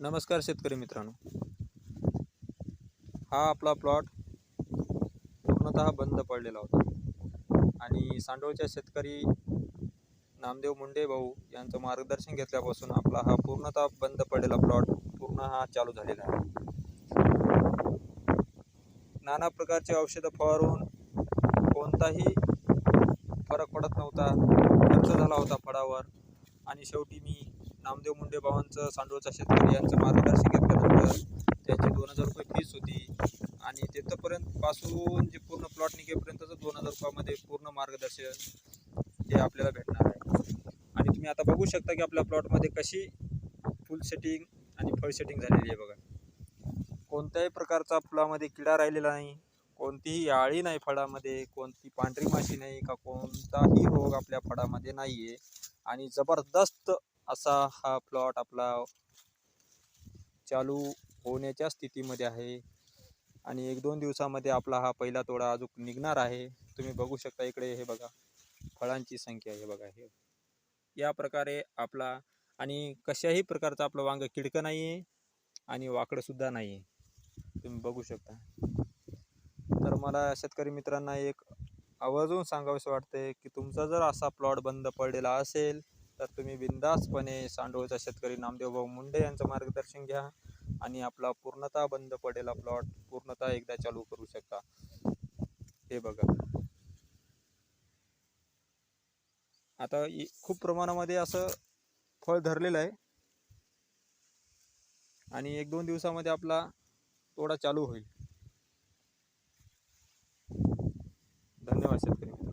नमस्कार शेतकरी मित्रांनो. हा आपला प्लॉट पूर्णतः बंद पडलेला होता. आणि सांडोळच्या शेतकरी नामदेव मुंडे भाऊ यांचं मार्गदर्शन घेतल्यापासून आपला हा पूर्णतः बंद पडलेला प्लॉट पूर्ण हा चालू झालेला आहे. नाना प्रकारचे औषधं फवारून कोणताही फरक पडत नव्हता. खर्च झाला होता फळावर. आणि शेवटी मी नामदेव मुंडे बाबांचं सांडोळचा शेतकरी यांचं मार्गदर्शन घेतल्यानंतर त्याची दोन हजार रुपये फीस होती. आणि तिथंपर्यंत पासून जे पूर्ण प्लॉट निघेपर्यंतचं दोन हजार रुपयामध्ये पूर्ण मार्गदर्शन हे आपल्याला भेटणार आहे. आणि तुम्ही आता बघू शकता की आपल्या प्लॉटमध्ये कशी फुल सेटिंग आणि फळ सेटिंग झालेली आहे बघा. कोणत्याही प्रकारचा फुलामध्ये किडा राहिलेला नाही. कोणतीही आळी नाही फळामध्ये कोणती पांढरी माशी नाही का कोणताही रोग आपल्या फळामध्ये नाही आहे आणि जबरदस्त असा हा प्लॉट आपला चालू होण्याच्या स्थितीमध्ये आहे. आणि एक दोन दिवसामध्ये आपला हा पहिला तोडा अजून निघणार आहे. तुम्ही बघू शकता इकडे हे बघा. फळांची संख्या हे बघा हे. या प्रकारे आपला आणि कशाही प्रकारचं आपलं वांग किडकं नाही आहे आणि वाकडंसुद्धा नाही आहे तुम्ही बघू शकता. तर मला शेतकरी मित्रांना एक आवर्जून सांगावंसं वाटते की तुमचा जर असा प्लॉट बंद पडलेला असेल तर तुम्ही बिंदासपणे सांडोळचा शेतकरी नामदेवभाऊ मुंडे यांचं मार्गदर्शन घ्या आणि आपला पूर्णतः बंद पडेला प्लॉट पूर्णतः एकदा चालू करू शकता. हे बघा. आता खूप प्रमाणामध्ये असं फळ धरलेलं आहे. आणि एक दोन दिवसामध्ये आपला तोडा चालू होईल. धन्यवाद शेतकरी